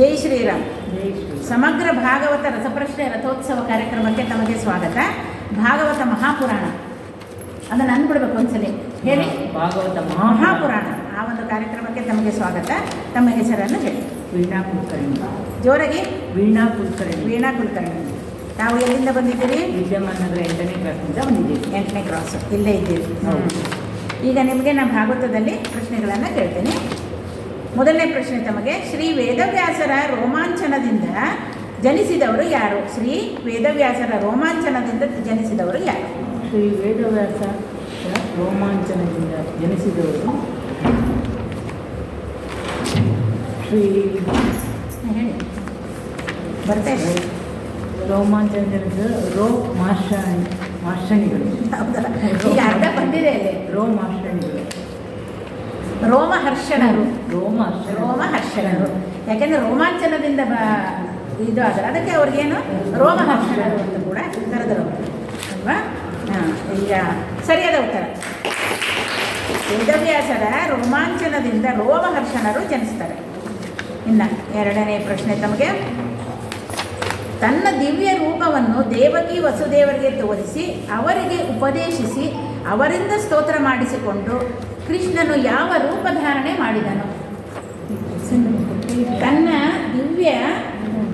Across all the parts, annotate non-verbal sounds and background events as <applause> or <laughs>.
ಜೈ ಶ್ರೀರಾಮ್. ಜೈ ಸಮಗ್ರ ಭಾಗವತ ರಸಪ್ರಶ್ನೆ ರಥೋತ್ಸವ ಕಾರ್ಯಕ್ರಮಕ್ಕೆ ತಮಗೆ ಸ್ವಾಗತ. ಭಾಗವತ ಮಹಾಪುರಾಣ. ಅದನ್ನು ಅಂದ್ಬಿಡ್ಬೇಕು ಒಂದ್ಸಲಿ. ಹೇಳಿ? ಭಾಗವತ ಮಹಾಪುರಾಣ. ಆ ಒಂದು ಕಾರ್ಯಕ್ರಮಕ್ಕೆ ತಮಗೆ ಸ್ವಾಗತ. ತಮ್ಮ ಹೆಸರನ್ನು ಹೇಳಿ. ವೀಣಾ ಕುಲಕರ್ಣಿ. ಜೋರಾಗಿ? ವೀಣಾ ಕುಲಕರ್ಣಿ. ವೀಣಾ ಕುಲಕರ್ಣಿ. ತಾವು ಎಲ್ಲಿಂದ ಬಂದಿದ್ದೀರಿ? ವಿದ್ಯಮಾನಗರ ಎಂಟನೇ ಕ್ರಾಸ್ನಿಂದ ಬಂದಿದ್ದೀವಿ. ಎಂಟನೇ ಕ್ರಾಸ್. ಇಲ್ಲೇ ಇದ್ದೀವಿ ಹೌದು. ಈಗ ನಿಮಗೆ ನಾನು ಭಾಗವತದಲ್ಲಿ ಪ್ರಶ್ನೆಗಳನ್ನು ಕೇಳ್ತೀನಿ. ಮೊದಲನೇ ಪ್ರಶ್ನೆ ತಮಗೆ ಶ್ರೀ ವೇದವ್ಯಾಸರ ರೋಮಾಂಚನದಿಂದ ಜನಿಸಿದವರು ಯಾರು? ಶ್ರೀ ವೇದವ್ಯಾಸರ ರೋಮಾಂಚನದಿಂದ ಜನಿಸಿದವರು ಯಾರು? ಶ್ರೀ ವೇದವ್ಯಾಸ ರೋಮಾಂಚನದಿಂದ ಜನಿಸಿದವರು ಶ್ರೀ ಹೇಳಿ. ಬರ್ತಾ ಇದೆ ರೋಮಾಂಚನ ಜನಿಸಿದ ರೋ ಮಾರ್ಷಣಿ ಮಾರ್ಷಣಿಗಳು. ಹೌದಲ್ಲ ಈಗ ಅರ್ಧ ಬಂದಿದೆ ರೋ ಮಾರ್ಷಣಿಗಳು. ರೋಮಹರ್ಷಣರು. ರೋಮ ರೋಮಹರ್ಷಣರು. ಯಾಕೆಂದ್ರೆ ರೋಮಾಂಚನದಿಂದ ಬ ಇದು ಆದರೆ ಅದಕ್ಕೆ ಅವ್ರಿಗೇನು ರೋಮಹರ್ಷಣರು ಅಂತ ಕೂಡ ಕರೆದರು ಅಲ್ವಾ? ಹಾಂ ಈಗ ಸರಿಯಾದ ಉತ್ತರ. ವೇದವ್ಯಾಸರ ರೋಮಾಂಚನದಿಂದ ರೋಮಹರ್ಷಣರು ಜನಿಸ್ತಾರೆ. ಇನ್ನು ಎರಡನೇ ಪ್ರಶ್ನೆ ತಮಗೆ. ತನ್ನ ದಿವ್ಯ ರೂಪವನ್ನು ದೇವಕಿ ವಸುದೇವರಿಗೆ ತೋರಿಸಿ ಅವರಿಗೆ ಉಪದೇಶಿಸಿ ಅವರಿಂದ ಸ್ತೋತ್ರ ಮಾಡಿಸಿಕೊಂಡು ಕೃಷ್ಣನು ಯಾವ ರೂಪ ಧಾರಣೆ ಮಾಡಿದನು. ತನ್ನ ದಿವ್ಯ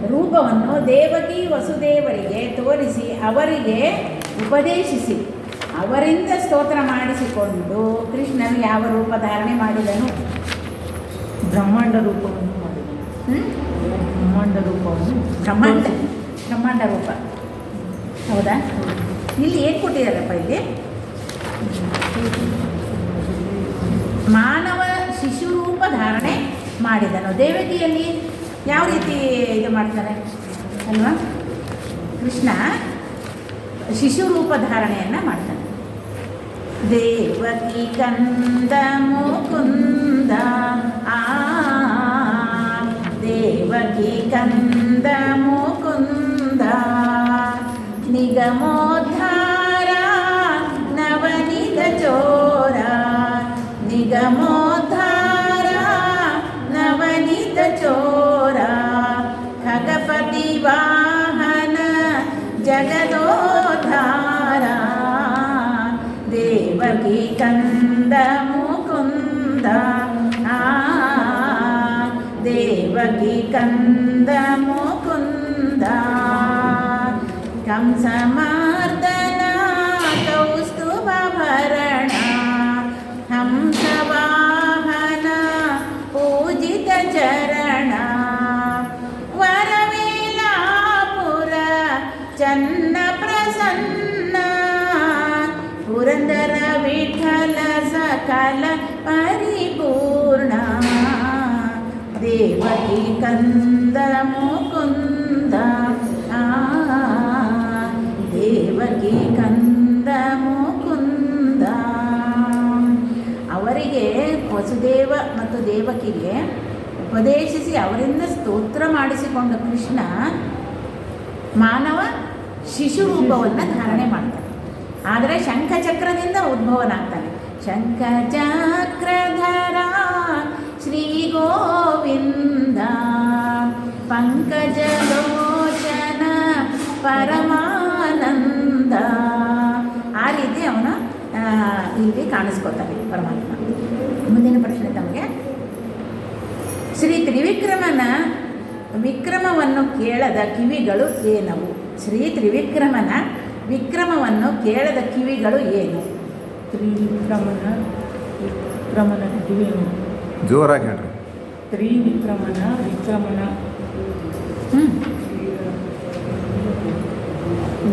ರೂಪವನ್ನು ದೇವಕಿ ವಸುದೇವರಿಗೆ ತೋರಿಸಿ ಅವರಿಗೆ ಉಪದೇಶಿಸಿ. ಅವರಿಂದ ಸ್ತೋತ್ರ ಮಾಡಿಸಿಕೊಂಡು ಕೃಷ್ಣನು ಯಾವ ರೂಪ ಧಾರಣೆ ಮಾಡಿದನು. ಬ್ರಹ್ಮಾಂಡ ರೂಪವನ್ನು ಮಾಡಿದನು. ಹ್ಮ್? ಬ್ರಹ್ಮಾಂಡ ರೂಪವನ್ನು ಬ್ರಹ್ಮಾಂಡ. ಬ್ರಹ್ಮಾಂಡ ರೂಪ. ಹೌದಾ? ಇಲ್ಲಿ ಏನು ಕೊಟ್ಟಿದ್ದಾರಪ್ಪ ಇಲ್ಲಿ? ಮಾನವ ಶಿಶು ರೂಪ ಧಾರಣೆ ಮಾಡಿದನು. ದೇವತೆಯಲ್ಲಿ ಯಾವ ರೀತಿ ಇದು ಮಾಡ್ತಾರೆ ಅಲ್ವಾ? ಕೃಷ್ಣ ಶಿಶು ರೂಪ ಧಾರಣೆಯನ್ನು ಮಾಡ್ತಾನೆ. ದೇವತಿ ಕಂದ ಮುಕುಂದ ಜಗದೋದ್ಧಾರ ದೇವಕಿ ಕಂದ ಮುಕುಂದ ಆ ದೇವಕಿ ಕಂದ ಮುಕುಂದ ಕಂಸಮಾರ್ದನ ಕೌಸ್ತುಭಭರಣ ಹಂಸವಾಹನ ಪೂಜಿತ ಸಕಲ ಪರಿಪೂರ್ಣ. ದೇವಕಿ ಕಂದ ಮುಕುಂದ. ದೇವಕಿ ಕಂದ ಮುಕುಂದ. ಅವರಿಗೆ ವಸುದೇವ ಮತ್ತು ದೇವಕಿಗೆ ಉಪದೇಶಿಸಿ ಅವರಿಂದ ಸ್ತೋತ್ರ ಮಾಡಿಸಿಕೊಂಡ ಕೃಷ್ಣ ಮಾನವ ಶಿಶು ರೂಪವನ್ನು ಧಾರಣೆ ಮಾಡ್ತಾನೆ. ಆದರೆ ಶಂಖಚಕ್ರದಿಂದ ಉದ್ಭವನಾಗ್ತಾನೆ. ಶಂಖಚಕ್ರಧರ ಶ್ರೀ ಗೋವಿಂದ ಪಂಕಜಲೋಚನ ಪರಮಾನಂದ. ಆ ರೀತಿ ಅವನು ಇಲ್ಲಿ ಕಾಣಿಸ್ಕೊತಾನೆ ಪರಮಾತ್ಮ. ಮುಂದಿನ ಪ್ರಶ್ನೆ ತಮಗೆ. ಶ್ರೀ ತ್ರಿವಿಕ್ರಮನ ವಿಕ್ರಮವನ್ನು ಕೇಳದ ಕಿವಿಗಳು ಏನವು? ಶ್ರೀ ತ್ರಿವಿಕ್ರಮನ ವಿಕ್ರಮವನ್ನು ಕೇಳದ ಕಿವಿಗಳು ಏನು? ತ್ರಿವಿಕ್ರಮನ ವಿಕ್ರಮನ ಕಿವಿ ಜೋರಾಗಿ ಹೇಳ್ರಿ. ತ್ರಿವಿಕ್ರಮನ ವಿಕ್ರಮನ ಹ್ಞೂ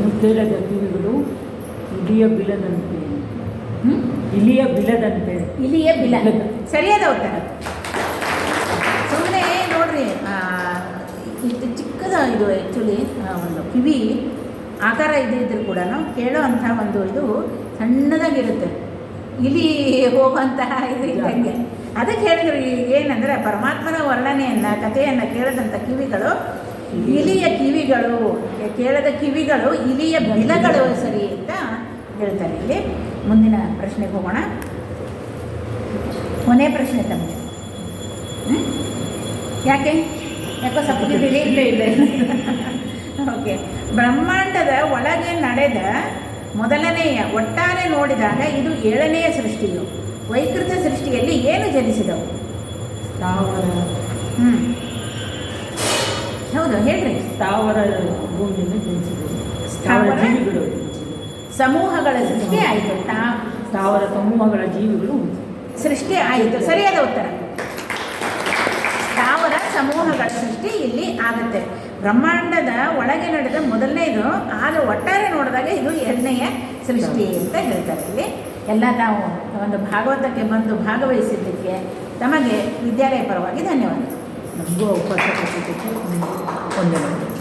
ಮುದ್ದೇಲದ ಕಿವಿಗಳು ಇಲಿಯ ಬಿಲದಂತೆ. ಹ್ಞೂ ಇಲಿಯ ಬಿಲದಂತೆ. ಇಲ್ಲಿಯೇ ಬಿಲ. ಸರಿಯಾದ ಉತ್ತರ. ಸುಮ್ಮನೆ ನೋಡ್ರಿ ಇದು ಚಿಕ್ಕದ ಇದು ಆ್ಯಕ್ಚುಲಿ ಒಂದು ಕಿವಿ ಆಕಾರ ಇದ್ದಿದ್ರು ಕೂಡ ಕೇಳೋ ಅಂಥ ಒಂದು ಇದು ಸಣ್ಣದಾಗಿರುತ್ತೆ. ಇಲಿ ಹೋಗುವಂತಹ ಇದು ಇದ್ದಂಗೆ. ಅದಕ್ಕೆ ಹೇಳಿದ್ರು ಏನಂದರೆ ಪರಮಾತ್ಮನ ವರ್ಣನೆಯನ್ನು ಕಥೆಯನ್ನು ಕೇಳದಂಥ ಕಿವಿಗಳು ಇಲಿಯ ಕಿವಿಗಳು ಕೇಳದ ಕಿವಿಗಳು ಇಲಿಯ ಬಿಲಗಳು ಸರಿ ಅಂತ ಹೇಳ್ತಾರೆ ಇಲ್ಲಿ. ಮುಂದಿನ ಪ್ರಶ್ನೆಗೆ ಹೋಗೋಣ. ಕೊನೆ ಪ್ರಶ್ನೆ ತಮ್ಮ? ಯಾಕೆ? ಯಾಕೋ ಸಪ್ಪಗಿದ್ದೀರಿ ಇಲ್ಲ <laughs> ಇಲ್ಲ. ಓಕೆ ಬ್ರಹ್ಮಾಂಡದ ಒಳಗೆ ನಡೆದ ಮೊದಲನೆಯ ಒಟ್ಟಾರೆ ನೋಡಿದಾಗ ಇದು ಏಳನೆಯ ಸೃಷ್ಟಿಯು. ವೈಕೃತ ಸೃಷ್ಟಿಯಲ್ಲಿ ಏನು ಜನಿಸಿದವು? ಸ್ಥಾವರ. ಹ್ಞೂ ಹೌದು ಹೇಳ್ರಿ. ಸ್ಥಾವರ ಭೂಮಿಯನ್ನು ಜನಿಸಿದವು. ಸ್ಥಾವರ? ಜೀವಿಗಳು. ಸಮೂಹಗಳ ಸೃಷ್ಟಿ ಆಯಿತು. ಸ್ಥಾವರ ಸಮೂಹಗಳ ಜೀವಿಗಳು ಸೃಷ್ಟಿ ಆಯಿತು. ಸರಿಯಾದ ಉತ್ತರ. ಸಮೂಹಗಳ ಸೃಷ್ಟಿ ಇಲ್ಲಿ ಆಗುತ್ತೆ. ಬ್ರಹ್ಮಾಂಡದ ಒಳಗೆ ನಡೆದ ಮೊದಲನೇದು ಆದರೆ ಒಟ್ಟಾರೆ ನೋಡಿದಾಗ ಇದು ಎರಡನೆಯ ಸೃಷ್ಟಿ ಅಂತ ಹೇಳ್ತಾರೆ ಇಲ್ಲಿ. ಎಲ್ಲ ನಾವು ಒಂದು ಭಾಗವತಕ್ಕೆ ಬಂದು ಭಾಗವಹಿಸಿದ್ದಕ್ಕೆ ತಮಗೆ ವಿದ್ಯಾಲಯ ಪರವಾಗಿ ಧನ್ಯವಾದ. ನಮಗೂ ವಂದನೆಗಳು